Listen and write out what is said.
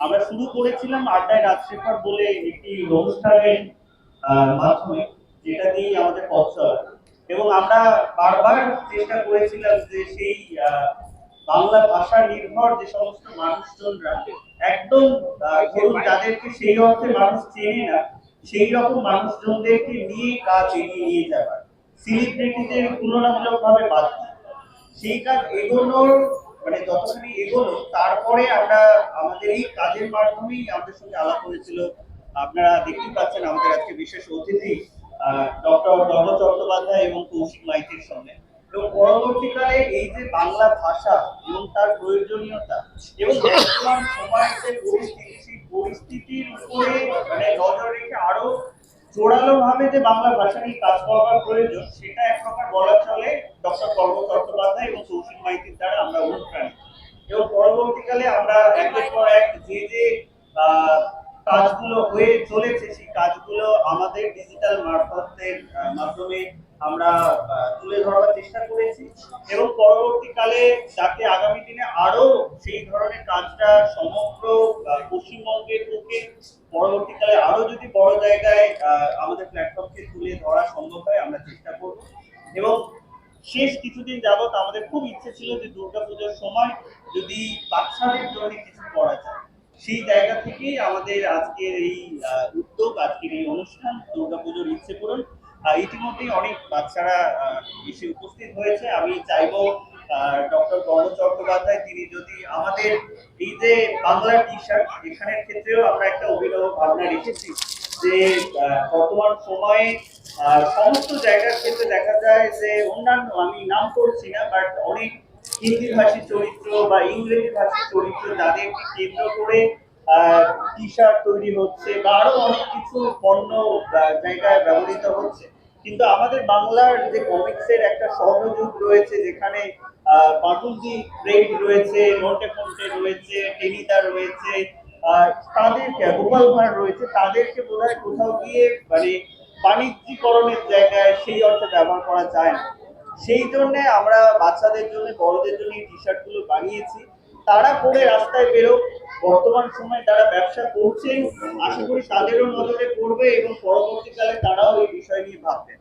আমরা শুরু করেছিলাম আড্ডায় রাজশেখর বলে একটি অনুষ্ঠানের মাধ্যমে, যেটা দিয়ে আমাদের পথ চলা এবং আমরা বারবার চেষ্টা করেছিলাম যে সেই বাংলা ভাষা নির্ভর যে সমস্ত মানুষজনরা, একদম যাদেরকে সেই অর্থে মানুষ চেনে না, সেই রকম মানুষজনদেরকে নিয়ে কাজ এগিয়ে নিয়ে যাওয়ার সেলিব্রিটিদের তুলনামূলক ভাবে বাদ। সেই কাজ এগোনোর মানে যতখানি এগোলো, তারপরে আমরা আমাদের এই কাজের মাধ্যমেই আমাদের সঙ্গে আলাপ হয়েছিল। আপনারা দেখতেই পাচ্ছেন আমাদের আজকে বিশেষ অতিথি ডক্টর গর্ব চট্টোপাধ্যায় এবং কৌশিক মাইতির সঙ্গে। এবং পরবর্তীকালে এই যে বাংলা ভাষা এবং তার প্রয়োজনীয়তা এবং বর্তমান সময়ের যে পরিস্থিতি, সেই পরিস্থিতির উপরে মানে নজর রেখে আরও জোরালো ভাবে যে বাংলা ভাষা নিয়ে কাজ করবার প্রয়োজন, সেটা এক প্রকার বলা চলে ডক্টর কর্ম চট্টোপাধ্যায় এবং কৌশিক মাইতির দ্বারা আমরা অনুপ্রাণিত। এবং পরবর্তীকালে আমরা একের পর এক যে যে কাজগুলো হয়ে চলেছে, সেই কাজগুলো আমাদের ডিজিটাল মারফতের মাধ্যমে আমরা তুলে ধরার চেষ্টা করেছি এবং পরবর্তীকালে যাতে আগামী দিনে আরও সেই ধরনের কাজটা সমগ্র পশ্চিমবঙ্গের বুকে পরবর্তীকালে আরও যদি বড় জায়গায় আমাদের প্ল্যাটফর্মকে তুলে ধরা সম্ভব হয়, আমরা চেষ্টা করব। এবং শেষ কিছুদিন যাবত আমাদের খুব ইচ্ছে ছিল যে দুর্গাপূজার সময় যদি বাচ্চাদের জন্য কিছু করা যায়। সেই জায়গা থেকেই আমাদের আজকের এই উদ্যোগ, আজকের এই অনুষ্ঠান, দুর্গাপুজোর ইচ্ছে পূরণ। ইতিমধ্যেই অনেক বাচ্চারা এসে উপস্থিত হয়েছে। আমি চাইব ডক্টর গণ চট্টোপাধ্যায়, তিনি যদি আমাদের এই যে বাংলা টি শার্ট এখানের ক্ষেত্রেও আমরা একটা অভিনব ভাবনা রেখেছি যে বর্তমান সময়ে সমস্ত জায়গার ক্ষেত্রে দেখা যায় যে, অন্যান্য, আমি নাম করছি না বাট অনেক হিন্দি ভাষী চরিত্র বা ইংরেজি ভাষী চরিত্র যাদেরকে কেন্দ্র করে টি শার্ট তৈরি হচ্ছে বা আরও অনেক কিছু পণ্য জায়গায় ব্যবহৃত হচ্ছে। কিন্তু আমাদের বাংলার যে কমিক্সের একটা স্বর্ণযুগ রয়েছে, যেখানে পাটুলজি ব্রেড রয়েছে নন্টে ফন্টে রয়েছে টেনিদা রয়েছে তাদেরকে গোপাল ভাঁড় রয়েছে, তাদেরকে বোধহয় কোথাও গিয়ে মানে বাণিজ্যিকরণের জায়গায় সেই অর্থে ব্যবহার করা যায় না। সেই জন্য আমরা বাচ্চাদের জন্য, বড়দের জন্য এই টি শার্টগুলো বানিয়েছি। তারা পরে রাস্তায় বেরোক। বর্তমান সময়ে তারা ব্যবসা করছে, আশা করি তাদেরও নজরে পড়বে এবং পরবর্তীকালে তারাও এই বিষয় নিয়ে ভাববে।